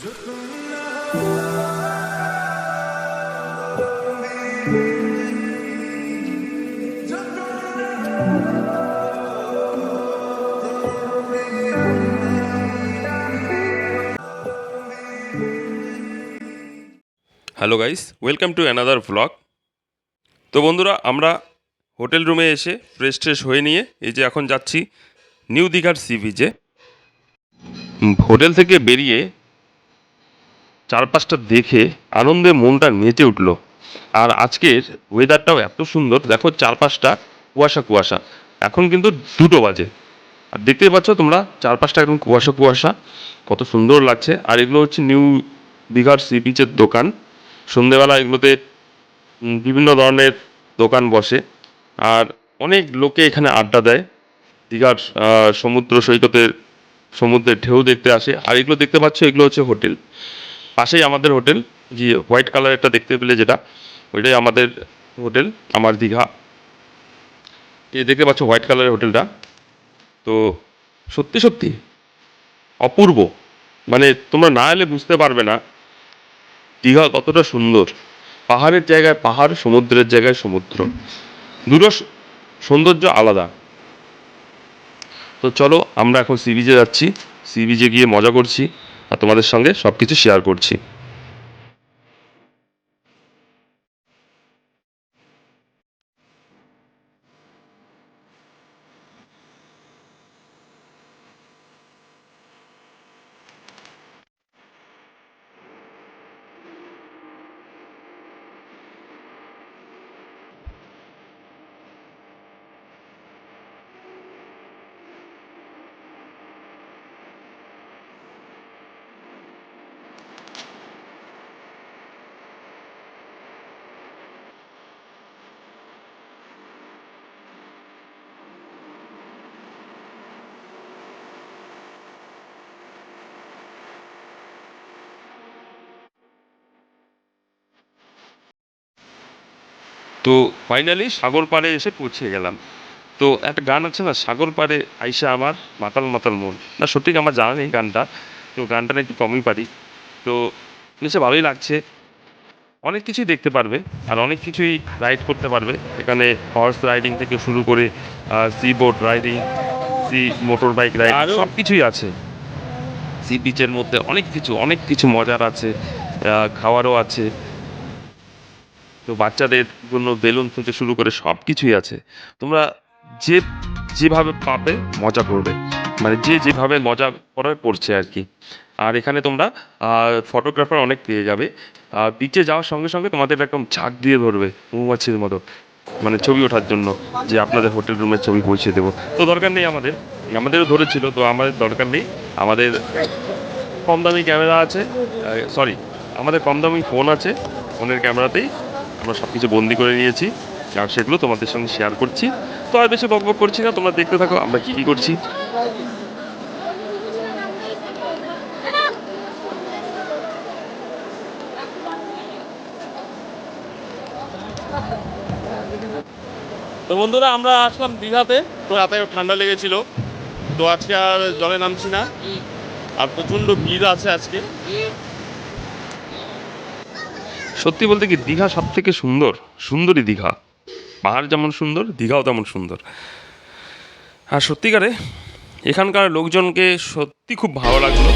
Hello guys, welcome to another vlog তো বন্ধুরা, আমরা হোটেল রুমে এসে ফ্রেশ ট্রেশ হয়ে নিয়ে এই যে এখন যাচ্ছি নিউ দীঘার সি বিচে। হোটেল থেকে বেরিয়ে চারপাশটা দেখে আনন্দে মনটা নেচে উঠল। আর আজকের ওয়েদারটাও এত সুন্দর, দেখো চারপাশটা কুয়াশা কুয়াশা। এখন কিন্তু দুটো বাজে। আর দেখতেই পাচ্ছ তোমরা, চারপাশটা একদম কুয়াশা কুয়াশা। কত সুন্দর লাগছে। আর এগুলো হচ্ছে নিউ দীঘার সি বিচের দোকান। সন্ধেবেলা এগুলোতে বিভিন্ন ধরনের দোকান বসে। আর অনেক লোকে এখানে আড্ডা দেয়। দীঘার সমুদ্র সৈকতের, সমুদ্রের ঢেউ দেখতে আসে। আর এগুলো দেখতে পাচ্ছ, এগুলো হচ্ছে হোটেল। পাশেই আমাদের হোটেল, যে হোয়াইট কালারেরটা দেখতে পেলে যেটা, ওইটাই আমাদের হোটেল, আমার দীঘা। এই দেখতে পাচ্ছ হোয়াইট কালারের হোটেলটা? তো সত্যি সত্যি অপূর্ব। মানে তোমরা না এলে বুঝতে পারবে না দীঘা কতটা সুন্দর। পাহাড়ের জায়গায় পাহাড়, সমুদ্রের জায়গায় সমুদ্র। দুটো সৌন্দর্য আলাদা। তো চলো আমরা এখন সি বিচে যাচ্ছি। সি বিচে গিয়ে মজা করছি। তোমাদের সঙ্গে সব কিছু শেয়ার করছি। তো ফাইনালি সাগর পাড়ে এসে পৌঁছে গেলাম। তো একটা গান আছে না সাগর পাড়ে আইসা আমার মাতাল মাতাল মন। না সত্যি আমার জানা নেই গানটা তো গানটা না একটু কমই পারি। তো বেশ ভালোই লাগছে। অনেক কিছুই দেখতে পারবে আর অনেক কিছুই রাইড করতে পারবে। এখানে হর্স রাইডিং থেকে শুরু করে sea boat riding sea motorbike ride আরো- সব কিছুই আছে। সি বিচের মধ্যে অনেক কিছু অনেক কিছু মজার আছে খাওয়ারও আছে। তো বাচ্চাদের জন্য বেলুন থেকে শুরু করে সব কিছুই আছে। তোমরা যে যেভাবে পাবে মজা করবে। মানে যে যেভাবে মজা করে পড়ছে আর কি। আর এখানে তোমরা ফটোগ্রাফার অনেক পেয়ে যাবে। আর বিচে যাওয়ার সঙ্গে সঙ্গে তোমাদের একদম ঝাঁক দিয়ে ধরবে মৌমাছির মতো। মানে ছবি ওঠার জন্য যে আপনাদের হোটেল রুমের ছবি পৌঁছে দেবো। তো দরকার নেই আমাদের। আমাদেরও ধরেছিল, তো আমাদের দরকার নেই। আমাদের কম দামি ক্যামেরা আছে। সরি আমাদের কম দামি ফোন আছে ফোনের ক্যামেরাতেই। আমরা সব কিছু বন্দি করে নিয়েছি, আর সেগুলো তোমাদের সঙ্গে শেয়ার করছি। তো আর বেশি বক বক করছি না, তোমরা দেখতে থাকো, আমরা কী কী করছি। তো বন্ধুরা, আমরা আসলাম দীঘাতে। তো রাতে ঠান্ডা লেগেছিল। তো আজকে আর জলে নামছি না। আর প্রচণ্ড ভিড় আছে আজকে। সত্যি বলতে কি দীঘা সব থেকে সুন্দর? সুন্দরী দীঘা। পাহাড় যেমন সুন্দর, দীঘাও তেমন সুন্দর। আর সত্যিকারে এখানকার লোকজনকে সত্যি খুব ভালো লাগল।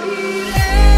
I'll be.